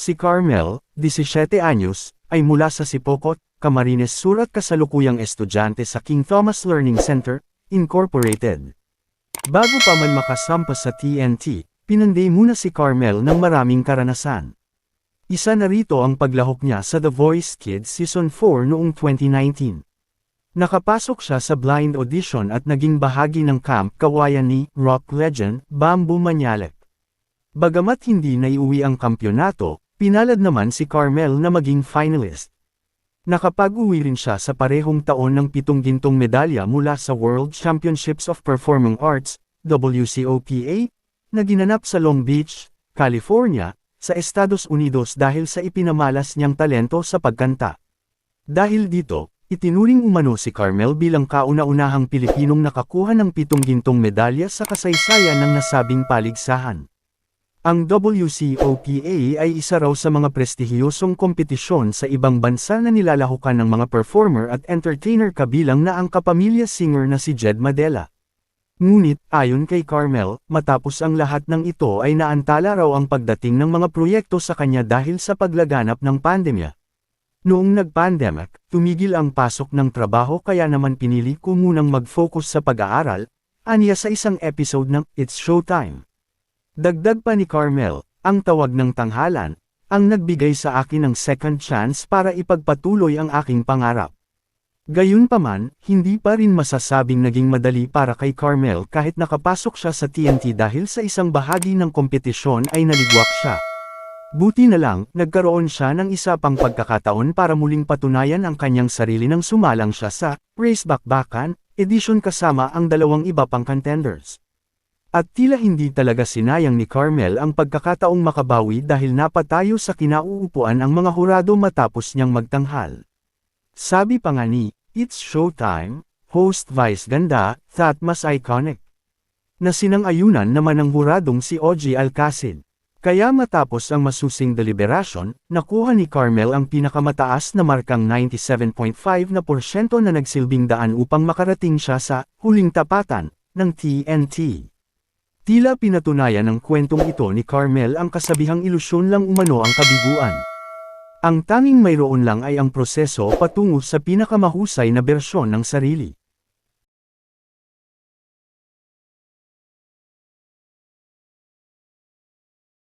Si Carmel, 17 anyos, ay mula sa Sipocot, Camarines Sur at kasalukuyang estudyante sa King Thomas Learning Center, Incorporated. Bago pa man makasampa sa TNT, pinanday muna si Carmel ng maraming karanasan. Isa na rito ang paglahok niya sa The Voice Kids Season 4 noong 2019. Nakapasok siya sa blind audition at naging bahagi ng camp kawayan ni rock legend Bamboo Manyalek. Bagamat hindi naiuwi ang kampyonato, pinalad naman si Carmel na maging finalist. Nakapag-uwi rin siya sa parehong taon ng pitong gintong medalya mula sa World Championships of Performing Arts, WCOPA, na ginanap sa Long Beach, California, sa Estados Unidos dahil sa ipinamalas niyang talento sa pagkanta. Dahil dito, itinuring umano si Carmel bilang kauna-unahang Pilipinong nakakuha ng pitong gintong medalya sa kasaysayan ng nasabing paligsahan. Ang WCOPA ay isa raw sa mga prestihiyosong kompetisyon sa ibang bansa na nilalahukan ng mga performer at entertainer kabilang na ang kapamilya singer na si Jed Madela. Ngunit, ayon kay Carmel, matapos ang lahat ng ito ay naantala raw ang pagdating ng mga proyekto sa kanya dahil sa paglaganap ng pandemya. Noong nag-pandemic, tumigil ang pasok ng trabaho kaya naman pinili ko munang mag-focus sa pag-aaral, aniya sa isang episode ng It's Showtime. Dagdag pa ni Carmel, ang tawag ng tanghalan, ang nagbigay sa akin ng second chance para ipagpatuloy ang aking pangarap. Gayunpaman, hindi pa rin masasabing naging madali para kay Carmel kahit nakapasok siya sa TNT dahil sa isang bahagi ng kompetisyon ay naligwak siya. Buti na lang, nagkaroon siya ng isa pang pagkakataon para muling patunayan ang kanyang sarili nang sumalang siya sa Race Bakbakan edition kasama ang dalawang iba pang contenders. At tila hindi talaga sinayang ni Carmel ang pagkakataong makabawi dahil napatayo sa kinauupuan ang mga hurado matapos niyang magtanghal. Sabi pa nga ni, It's Showtime, host Vice Ganda, that mas iconic. Na sinang-ayunan naman ng huradong si OG Alcacid. Kaya matapos ang masusing deliberasyon, nakuha ni Carmel ang pinakamataas na markang 97.5 na porsyento na nagsilbing daan upang makarating siya sa huling tapatan ng TNT. Tila pinatunayan ng kwentong ito ni Carmel ang kasabihang ilusyon lang umano ang kabiguan. Ang tanging mayroon lang ay ang proseso patungo sa pinakamahusay na bersyon ng sarili.